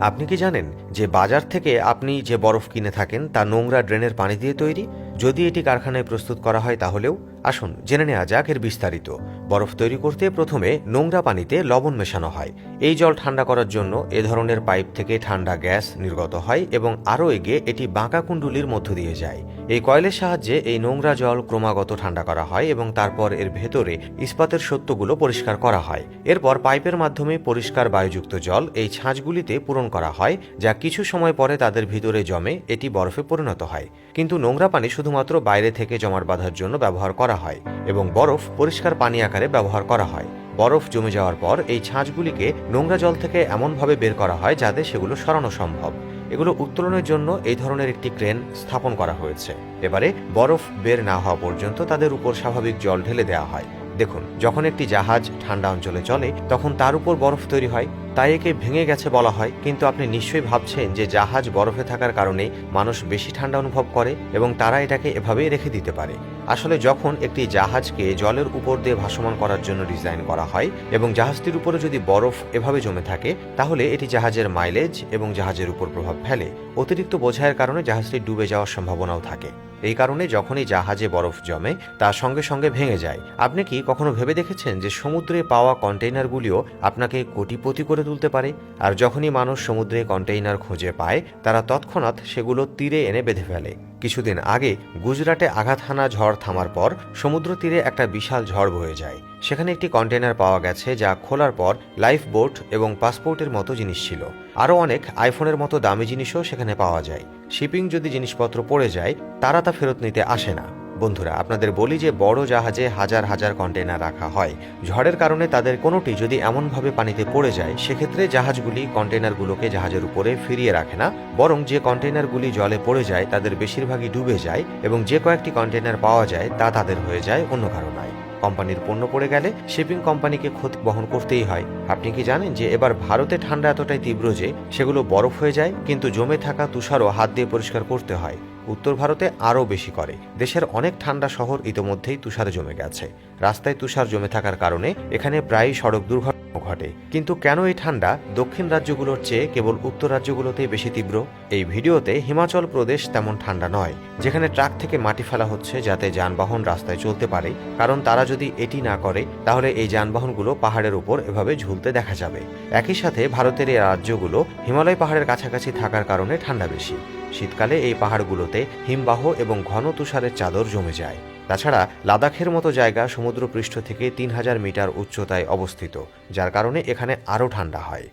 আপনি কি জানেন যে বাজার থেকে আপনি যে বরফ কিনে থাকেন তা নোংরা ড্রেনের পানি দিয়ে তৈরি? যদি এটি কারখানায় প্রস্তুত করা হয় তাহলেও আসুন, জেনে নেওয়া যাক এর বিস্তারিত। বরফ তৈরি করতে প্রথমে নোংরা পানিতে লবণ মেশানো হয়। এই জল ঠান্ডা করার জন্য এ ধরনের পাইপ থেকে ঠান্ডা গ্যাস নির্গত হয় এবং আরও এগিয়ে এটি বাঁকা কুণ্ডুলির মধ্য দিয়ে যায়। এই কয়েলের সাহায্যে এই নোংরা জল ক্রমাগত ঠান্ডা করা হয় এবং তারপর এর ভেতরে ইস্পাতের সত্যগুলো পরিষ্কার করা হয়। এরপর পাইপের মাধ্যমে পরিষ্কার বায়ুযুক্ত জল এই ছাঁচগুলিতে পূরণ করা হয়, যা কিছু সময় পরে তাদের ভিতরে জমে এটি বরফে পরিণত হয়। কিন্তু নোংরা পানি শুধুমাত্র বাইরে থেকে জমাট বাঁধার জন্য ব্যবহার করা হয় এবং বরফ পরিষ্কার পানি আকারে ব্যবহার করা হয়। বরফ জমে যাওয়ার পর এই ছাঁচগুলিকে নোংরা জল থেকে এমনভাবে বের করা হয় যাতে সেগুলো সরানো সম্ভব। এগুলো উত্তোলনের জন্য এই ধরনের একটি ক্রেন স্থাপন করা হয়েছে। এবারে বরফ বের না হওয়া পর্যন্ত তাদের উপর স্বাভাবিক জল ঢেলে দেওয়া হয়। দেখুন, যখন একটি জাহাজ ঠান্ডা অঞ্চলে চলে, তখন তার উপর বরফ তৈরি হয়। তাই একে ভেঙে গেছে বলা হয়, কিন্তু আপনি নিশ্চয়ই ভাবছেন যে জাহাজ বরফে থাকার কারণে মানুষ বেশি ঠান্ডা অনুভব করে এবং তারা এটাকে এভাবেই রেখে দিতে পারে। আসলে যখন একটি জাহাজকে জলের উপর দিয়ে ভাসমান করার জন্য ডিজাইন করা হয় এবং জাহাজটির উপরে যদি বরফ এভাবে জমে থাকে, তাহলে এটি জাহাজের মাইলেজ এবং জাহাজের উপর প্রভাব ফেলে। অতিরিক্ত বোঝাইয়ের কারণে জাহাজটি ডুবে যাওয়ার সম্ভাবনাও থাকে। এই কারণে যখনই জাহাজে বরফ জমে, তা সঙ্গে সঙ্গে ভেঙে যায়। আপনি কি কখনো ভেবে দেখেছেন যে সমুদ্রে পাওয়া কন্টেইনারগুলিও আপনাকে কোটিপতি করে তুলতে পারে? আর যখনই মানুষ সমুদ্রে কন্টেইনার খুঁজে পায়, তারা তৎক্ষণাৎ সেগুলো তীরে এনে বেঁধে ফেলে। কিছুদিন আগে গুজরাটে আঘাত হানা ঝড় থামার পর সমুদ্র তীরে একটা বিশাল ঝড় বয়ে যায়। সেখানে একটি কন্টেনার পাওয়া গেছে যা খোলার পর লাইফ বোট এবং পাসপোর্টের মতো জিনিস ছিল। আরও অনেক আইফোনের মতো দামি জিনিসও সেখানে পাওয়া যায়। শিপিং যদি জিনিসপত্র পড়ে যায়, তারা তা ফেরত নিতে আসে না। বন্ধুরা, আপনাদের বলি যে বড় জাহাজে হাজার হাজার কন্টেনার রাখা হয়। ঝড়ের কারণে তাদের কোনোটি যদি এমনভাবে পানিতে পড়ে যায়, সেক্ষেত্রে জাহাজগুলি কন্টেনারগুলোকে জাহাজের উপরে ফিরিয়ে রাখে না। বরং যে কন্টেইনারগুলি জলে পড়ে যায়, তাদের বেশিরভাগই ডুবে যায় এবং যে কয়েকটি কন্টেনার পাওয়া যায়, তা তাদের হয়ে যায় অন্য কারণায় কোম্পানির পণ্য পড়ে গেলে শিপিং কোম্পানিকে ক্ষতি বহন করতেই হয়। আপনি কি জানেন যে এবার ভারতে ঠান্ডা এতটাই তীব্র যে, সেগুলো বরফ হয়ে যায়, কিন্তু জমে থাকা তুষারও হাত দিয়ে পরিষ্কার করতে হয়। উত্তর ভারতে আরও বেশি করে। দেশের অনেক ঠান্ডা শহর ইতোমধ্যেই তুষার জমে গেছে। রাস্তায় তুষার জমে থাকার কারণে এখানে প্রায়ই সড়ক দুর্ঘটনা ঘটে। কিন্তু কেন এই ঠান্ডা? দক্ষিণ রাজ্যগুলোর চেয়ে কেবল উত্তর রাজ্যগুলোতেই বেশি তীব্র। এই ভিডিওতে হিমাচল প্রদেশ তেমন ঠান্ডা নয়, যেখানে ট্রাক থেকে মাটি ফেলা হচ্ছে যাতে যানবাহন রাস্তায় চলতে পারে। কারণ তারা যদি এটি না করে, তাহলে এই যানবাহনগুলো পাহাড়ের উপর এভাবে ঝুলতে দেখা যাবে। একই সাথে ভারতের এই রাজ্যগুলো হিমালয় পাহাড়ের কাছাকাছি থাকার কারণে ঠান্ডা বেশি। শীতকালে এই পাহাড়গুলোতে হিমবাহ এবং ঘন তুষারের চাদর জমে যায়। তাছাড়া লাদাখের মতো জায়গা সমুদ্রপৃষ্ঠ থেকে তিন হাজার মিটার উচ্চতায় অবস্থিত, যার কারণে এখানে আরও ঠান্ডা হয়।